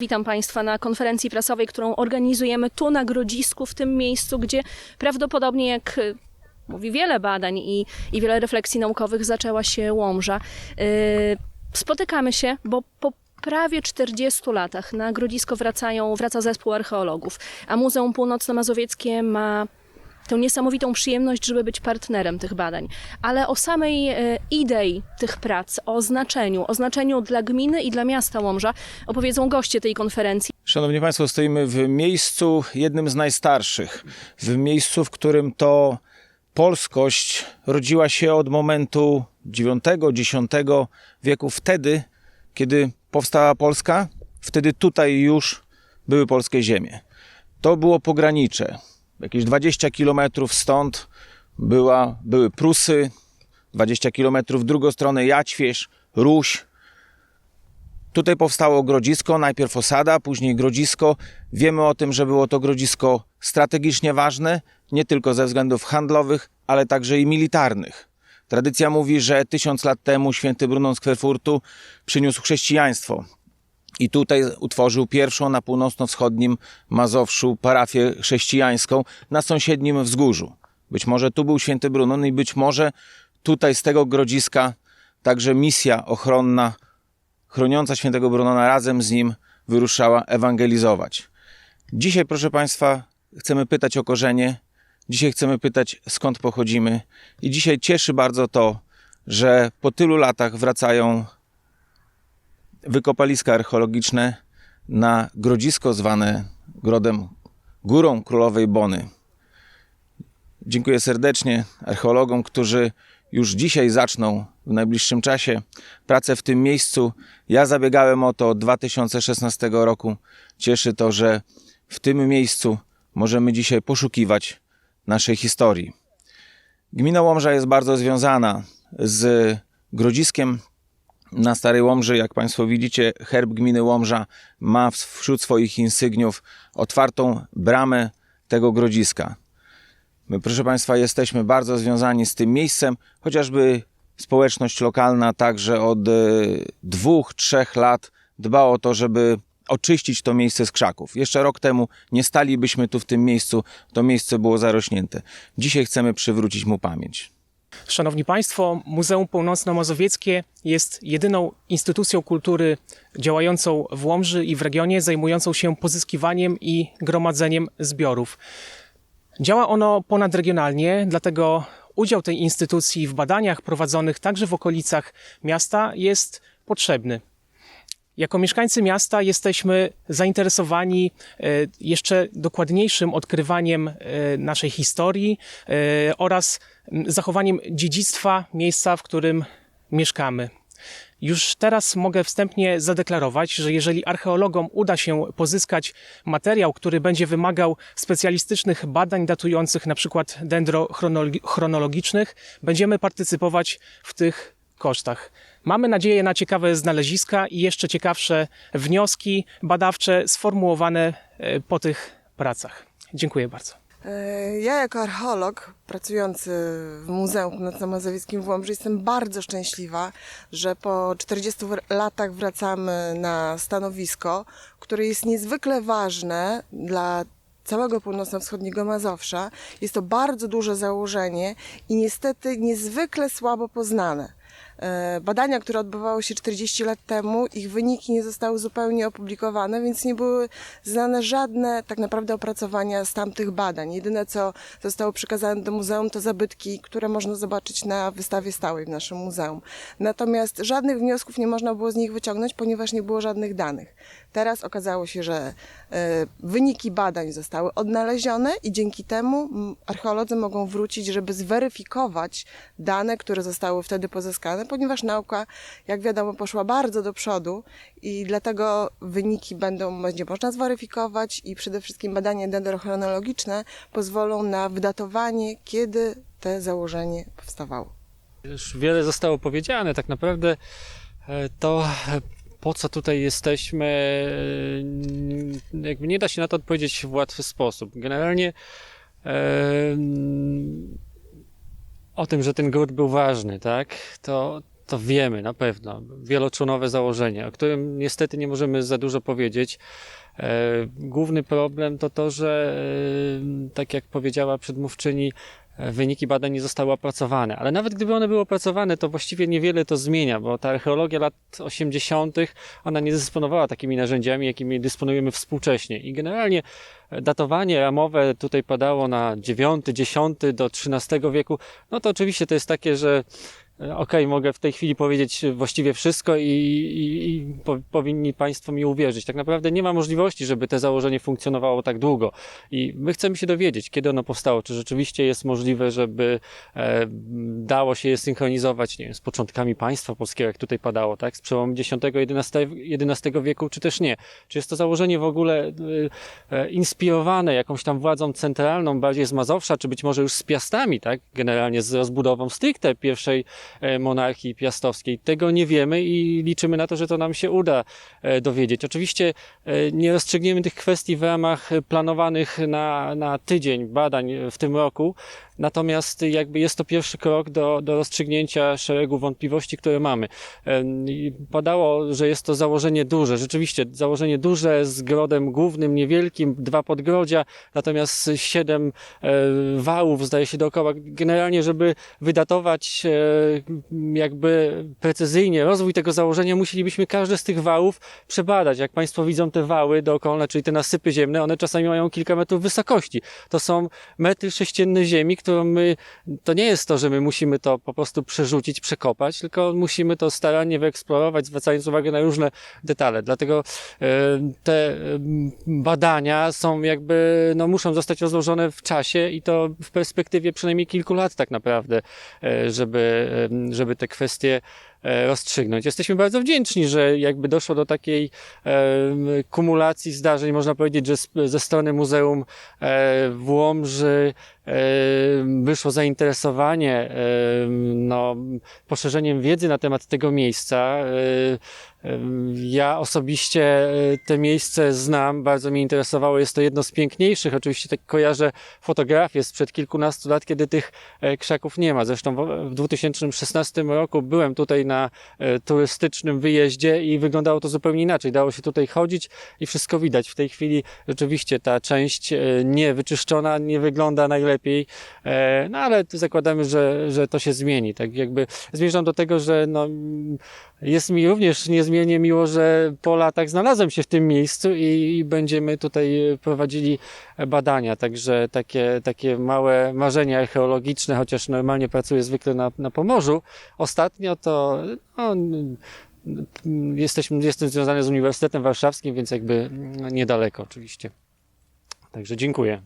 Witam Państwa na konferencji prasowej, którą organizujemy tu na Grodzisku, w tym miejscu, gdzie prawdopodobnie, jak y, mówi wiele badań i, i wiele refleksji naukowych, zaczęła się Łomża. Yy, spotykamy się, bo po prawie 40 latach na Grodzisko wracają, wraca zespół archeologów, a Muzeum Północno-Mazowieckie ma tę niesamowitą przyjemność, żeby być partnerem tych badań. Ale o samej e, idei tych prac, o znaczeniu, o znaczeniu dla gminy i dla miasta Łomża opowiedzą goście tej konferencji. Szanowni Państwo, stoimy w miejscu jednym z najstarszych. W miejscu, w którym to polskość rodziła się od momentu IX-X wieku. Wtedy, kiedy powstała Polska, wtedy tutaj już były polskie ziemie. To było pogranicze. Jakieś 20 kilometrów stąd była, były Prusy, 20 kilometrów w drugą stronę Jaćwierz, Ruś, Tutaj powstało grodzisko, najpierw osada, później grodzisko. Wiemy o tym, że było to grodzisko strategicznie ważne, nie tylko ze względów handlowych, ale także i militarnych. Tradycja mówi, że tysiąc lat temu święty Brunon z Kwerfurtu przyniósł chrześcijaństwo. I tutaj utworzył pierwszą na północno-wschodnim Mazowszu parafię chrześcijańską na sąsiednim wzgórzu. Być może tu był święty Brunon i być może tutaj z tego grodziska także misja ochronna chroniąca świętego Brunona razem z nim wyruszała ewangelizować. Dzisiaj, proszę Państwa, chcemy pytać o korzenie, dzisiaj chcemy pytać skąd pochodzimy i dzisiaj cieszy bardzo to, że po tylu latach wracają wykopaliska archeologiczne na grodzisko zwane grodem Górą Królowej Bony. Dziękuję serdecznie archeologom, którzy już dzisiaj zaczną w najbliższym czasie pracę w tym miejscu. Ja zabiegałem o to od 2016 roku. Cieszy to, że w tym miejscu możemy dzisiaj poszukiwać naszej historii. Gmina Łomża jest bardzo związana z Grodziskiem na Starej Łomży. Jak Państwo widzicie, herb gminy Łomża ma wśród swoich insygniów otwartą bramę tego grodziska. My, proszę Państwa, jesteśmy bardzo związani z tym miejscem, chociażby społeczność lokalna także od e, dwóch, trzech lat dba o to, żeby oczyścić to miejsce z krzaków. Jeszcze rok temu nie stalibyśmy tu w tym miejscu, to miejsce było zarośnięte. Dzisiaj chcemy przywrócić mu pamięć. Szanowni Państwo, Muzeum Północno-Mazowieckie jest jedyną instytucją kultury działającą w Łomży i w regionie, zajmującą się pozyskiwaniem i gromadzeniem zbiorów. Działa ono ponadregionalnie, dlatego udział tej instytucji w badaniach prowadzonych także w okolicach miasta jest potrzebny. Jako mieszkańcy miasta jesteśmy zainteresowani e, jeszcze dokładniejszym odkrywaniem e, naszej historii e, oraz zachowaniem dziedzictwa miejsca, w którym mieszkamy. Już teraz mogę wstępnie zadeklarować, że jeżeli archeologom uda się pozyskać materiał, który będzie wymagał specjalistycznych badań datujących przykład dendrochronologicznych, będziemy partycypować w tych kosztach. Mamy nadzieję na ciekawe znaleziska i jeszcze ciekawsze wnioski badawcze sformułowane e, po tych pracach. Dziękuję bardzo. E, Ja jako archeolog pracujący w Muzeum Północno-Mazowieckim w Łomży jestem bardzo szczęśliwa, że po 40 w- latach wracamy na stanowisko, które jest niezwykle ważne dla całego północno-wschodniego Mazowsza. Jest to bardzo duże założenie i niestety niezwykle słabo poznane. E, Badania, które odbywały się 40 lat temu, ich wyniki nie zostały zupełnie opublikowane, więc nie były znane żadne tak naprawdę opracowania z tamtych badań. Jedyne, co zostało przekazane do muzeum, to zabytki, które można zobaczyć na wystawie stałej w naszym muzeum. Natomiast żadnych wniosków nie można było z nich wyciągnąć, ponieważ nie było żadnych danych. Teraz okazało się, że e, wyniki badań zostały odnalezione i dzięki temu archeolodzy mogą wrócić, żeby zweryfikować dane, które zostały wtedy pozyskane, ponieważ nauka, jak wiadomo, poszła bardzo do przodu i dlatego wyniki będą, będzie można zweryfikować i przede wszystkim badania dendrochronologiczne pozwolą na wydatowanie, kiedy to założenie powstawało. Już wiele zostało powiedziane. Tak naprawdę e, to, e, po co tutaj jesteśmy, jakby nie da się na to odpowiedzieć w łatwy sposób. Generalnie o tym, że ten gród był ważny, tak, to, to wiemy na pewno. Wieloczłonowe założenie, o którym niestety nie możemy za dużo powiedzieć. E, Główny problem to to, że e, tak jak powiedziała przedmówczyni, e, wyniki badań nie zostały opracowane. Ale nawet gdyby one były opracowane, to właściwie niewiele to zmienia, bo ta archeologia lat 80., ona nie dysponowała takimi narzędziami, jakimi dysponujemy współcześnie. I generalnie datowanie ramowe tutaj padało na IX, X do XIII wieku. No to oczywiście to jest takie, że e, Okej, mogę w tej chwili powiedzieć właściwie wszystko i, i, i po, powinni Państwo mi uwierzyć. Tak naprawdę nie ma możliwości, żeby to założenie funkcjonowało tak długo. I my chcemy się dowiedzieć, kiedy ono powstało, czy rzeczywiście jest możliwe, żeby e, dało się je synchronizować nie wiem, z początkami państwa polskiego, jak tutaj padało, tak? z przełomu X-XI XI wieku, czy też nie. Czy jest to założenie w ogóle e, e, inspirowane jakąś tam władzą centralną, bardziej z Mazowsza, czy być może już z Piastami, tak? generalnie z rozbudową stricte pierwszej monarchii piastowskiej. Tego nie wiemy i liczymy na to, że to nam się uda e, dowiedzieć. Oczywiście e, nie rozstrzygniemy tych kwestii w ramach planowanych na, na tydzień badań w tym roku, natomiast jakby jest to pierwszy krok do, do rozstrzygnięcia szeregu wątpliwości, które mamy. Padało, że jest to założenie duże. Rzeczywiście, założenie duże z grodem głównym, niewielkim, dwa podgrodzia, natomiast siedem e, wałów zdaje się dookoła. Generalnie, żeby wydatować e, jakby precyzyjnie rozwój tego założenia, musielibyśmy każde z tych wałów przebadać. Jak Państwo widzą te wały dookoła, czyli te nasypy ziemne, one czasami mają kilka metrów wysokości. To są metry sześcienne ziemi, którą my, to nie jest to, że my musimy to po prostu przerzucić, przekopać, tylko musimy to starannie wyeksplorować, zwracając uwagę na różne detale. Dlatego e, te em, badania są jakby, no muszą zostać rozłożone w czasie i to w perspektywie przynajmniej kilku lat tak naprawdę, e, żeby, żeby te kwestie rozstrzygnąć. Jesteśmy bardzo wdzięczni, że jakby doszło do takiej kumulacji zdarzeń, można powiedzieć, że ze strony Muzeum e, w Łomży e, wyszło zainteresowanie e, no, poszerzeniem wiedzy na temat tego miejsca. E, Ja osobiście e, te miejsce znam, bardzo mnie interesowało. Jest to jedno z piękniejszych. Oczywiście tak kojarzę fotografię sprzed kilkunastu lat, kiedy tych e, krzaków nie ma. Zresztą w 2016 roku byłem tutaj na e, turystycznym wyjeździe i wyglądało to zupełnie inaczej. Dało się tutaj chodzić i wszystko widać. W tej chwili rzeczywiście ta część e, niewyczyszczona nie wygląda najlepiej, e, no ale zakładamy, że, że to się zmieni. Tak jakby zmierzam do tego, że no, jest mi również niezmiernie miło, że po latach znalazłem się w tym miejscu i, i będziemy tutaj prowadzili badania. Także takie, takie małe marzenia archeologiczne, chociaż normalnie pracuję zwykle na, na Pomorzu. Ostatnio to no, jesteśmy, jestem związany z Uniwersytetem Warszawskim, więc jakby niedaleko oczywiście. Także dziękuję.